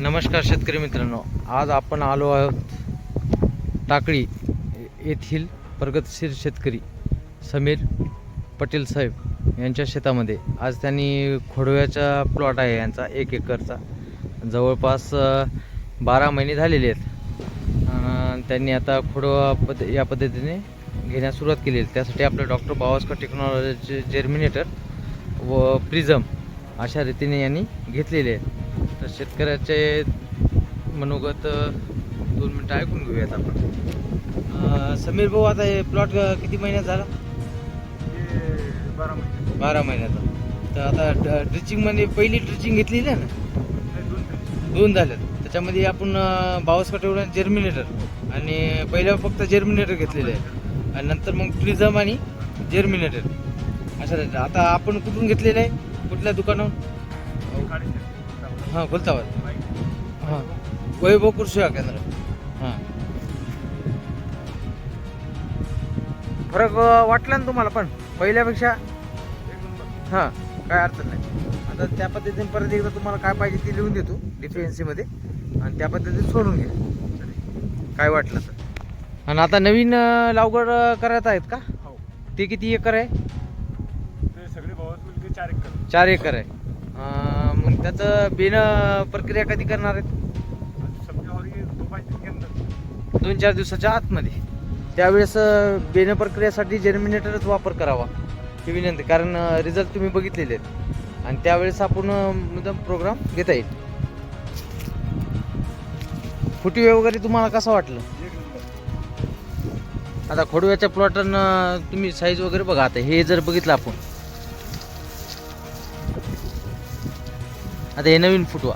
नमस्कार शेतकरी मित्रांनो. आज आपण आलो आहोत टाकळी येथील प्रगतशील शेतकरी समीर पटेल साहेब यांच्या शेतामध्ये. आज त्यांनी खोडव्याचा प्लॉट आहे यांचा एक एकरचा. जवळपास बारा महिने झालेले आहेत. त्यांनी आता खोडवा पद या पद्धतीने घेण्यास सुरुवात केली आहे. त्यासाठी आपलं डॉक्टर बावस्कर टेक्नॉलॉजी जर्मिनेटर व प्रिझम अशा रीतीने यांनी घेतलेले आहे तर शेतकऱ्याचे मनोगत दोन मिनटं ऐकून घेऊयात आपण. समीर भाऊ आता हे प्लॉट किती महिन्यात झाला? बारा महिने. बारा महिन्याचा तर आता ड्रिचिंगमध्ये पहिली ड्रिचिंग घेतलेली आहे ना दोन झाल्यात त्याच्यामध्ये आपण बावस कटवडा जर्मिनेटर आणि पहिल्या फक्त जर्मिनेटर घेतलेलं आहे आणि नंतर मग प्रिझम आणि जर्मिनेटर असं. आता आपण कुठून घेतलेलं आहे? कुठल्या दुकानावर हां खुलताबाद हां. वैभव कृषी सेवा केंद्र. हां. फरक वाटला ना तुम्हाला पण? पहिल्यापेक्षा? हां काय अडचण नाही. आता त्या पद्धतीने परत एकदा तुम्हाला काय पाहिजे ते लिहून देतो डिफिएन्सीमध्ये आणि त्या पद्धतीने सोडून घ्या. काय वाटलं तर. आणि आता नवीन अं, करत आहेत का? हो. ते किती एकर आहे? ते सगळे भावात मुलगे चार एकर. चार एकर आहे. मग त्याचं बेन प्रक्रिया कधी करणार आहेत? दोन चार दिवसाच्या आतमध्ये. त्यावेळेस अं, बेन प्रक्रियेसाठी जर्मिनेटरच वापर करावा. ही विनंती कारण रिझल्ट तुम्ही बघितलेले आहेत. आणि त्यावेळेस आपण अं, मुद्दाम प्रोग्राम घेता येईल. फुटवे वगैरे तुम्हाला कसं वाटलं? आता खोडव्याच्या प्लॉटनं तुम्ही साईज वगैरे बघा. आता हे जर बघितलं आपण आता हे नवीन फुटवा.